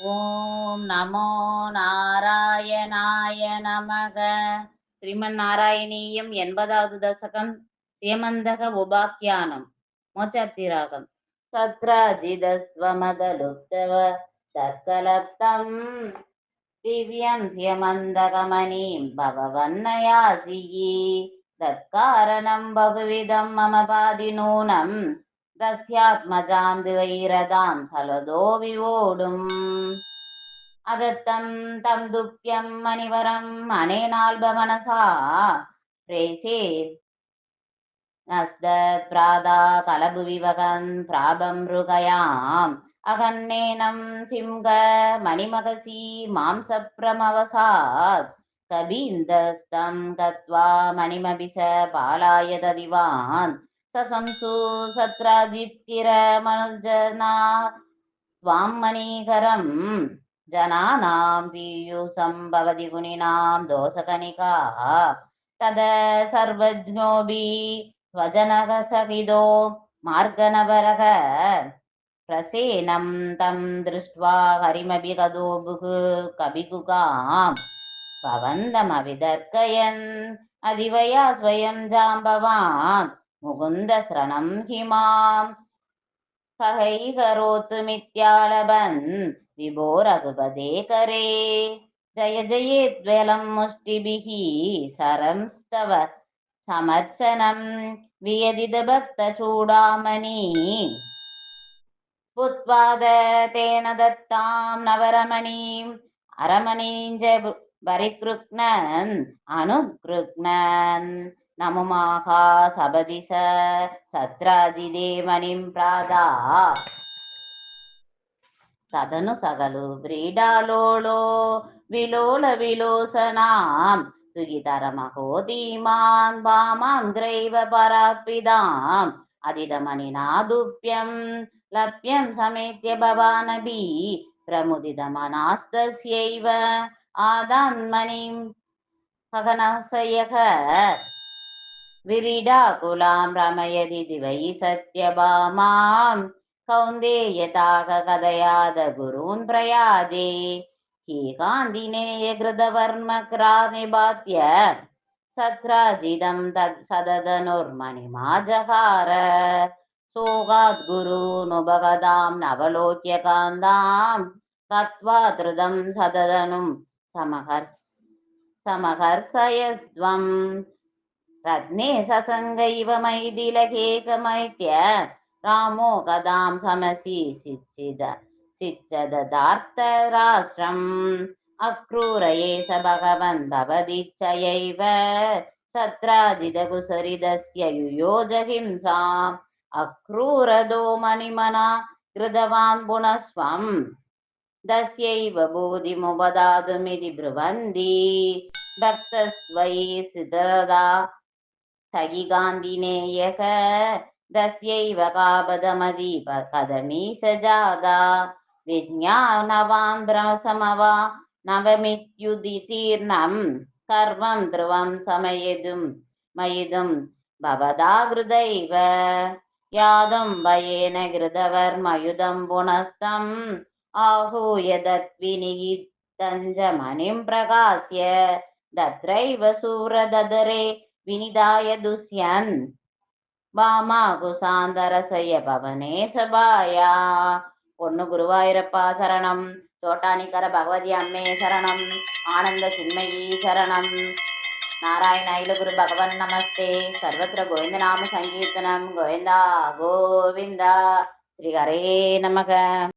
ஓம் நமோ நாராயணாய நமக. ஸ்ரீமன் நாராயணீயம் எண்பதாவது தசகம் சேமந்தக உபாக்கியானம் மோச்சார்த்தி சத்ராஜிதஸ்வமதலுப்தவ சர்க்கலப்தம் திவ்யம் சியமந்தகமணீம் பவவன்னயாசியி தற்காரணம் பகுவிதம் மம பாதிநூனம் தஸ்யாத்மஜாம் திவைரதாம் சலதோ விவோடும் அகத்தம் தம் துப்பியம் மணிவரம் அனேனால்பமனசா பிரேசே நஸ்தத் பிராதா கலபு விவகன் பிராபம் ருகயாம் அகன்னேனம் சிம்க மணிமகசி மாம்சப்பிரமவசாத் கபீந்தஸ்தம் கத்வா மணிமபிச பாலாய ததிவான் ससंसु सत्राजित्किरमनुजना त्वां मणिकरं जनानां पीयूषं भवति गुणिनां दोषकनिका तद सर्वज्ञोऽपि स्वजनः सहितो मार्गनवरः प्रसेनं तं दृष्ट्वा हरिमपि कदोबुः कविकुकां भवन्तमवितर्कयन् अधिवया स्वयं जाम्बवान् मुकुन्दश्रणं हि माम् कहैकरोतु मित्यालभन् विभो रघुपदे करे जय जये द्वलं मुष्टिभिः। सरंस्तव समर्चनं। वियदिदभक्तचूडामणि भूत्वाद तेन दत्तां नवरमणीम् अरमणीं जकृणन् अनुकृन् நமுமாகா சபதி ச சத்ராஜிதேவனிம் பிராதா సదను సగలు వ్రీడాలో విలోల విలోసనాం తుగితరమహో ధీమాన్ వామాన్ గ్రైవ పరాపిదాం అదిదమని నాదుప్యం లభ్యం సమేత్య భవానబీ ప్రముదితమనాస్తస్యైవ ఆదాన్మణిం గగనశయక विरीडाकुलां रमयति दिवयि सत्यभामां। कौन्देयताककथयाद ुलां रमयदिनेयर्मक्रा निपात्य सत्राजिदं सदधनुर्मणिमा जहारोगाद्गुरूनुभगदां नवलोक्यकान्दां गत्वा रत्ने ससङ्गैव मैथिलकेकमैत्य रामो गदां समसि सिच्चिद सिच्चददार्तराष्ट्रम्। अक्रूरये स भगवन् भवदिच्छयैव सत्राजितकुसरिदस्य युयोजहिंसाम्। अक्रूरदो मणिमना कृतवान् पुनस्त्वम् दस्यैव बोधिमुपदातुमिति ब्रुवन्ति। भक्तस्त्वयि सिद्धदा सगिकान्तिनेयः दस्यैव कापदमदीप कदमीश जादा विज्ञानवान् भ्रमसमवा नवमित्युदितीर्णं सर्वं ध्रुवं समयितुं मयितुं भवदा हृदैव यादं भयेन घृतवर्मयुधं पुनस्तम् आहूय मणिं प्रकाश्य तत्रैव सूरददरे வினிதாய துஷ்யன் பாமாகு சாந்தரசய பவனேசபாயா ஒன்னு குருவாயூரப்பா சரணம். தோட்டானிக்கர பகவதி அம்மே சரணம். ஆனந்த சின்மயி சரணம். நாராயண குரு பகவன் நமஸ்தே. சர்வத்திர கோவிந்த நாம சங்கீர்த்தனம். கோவிந்தா கோவிந்தா. ஸ்ரீ ஹரே நமக.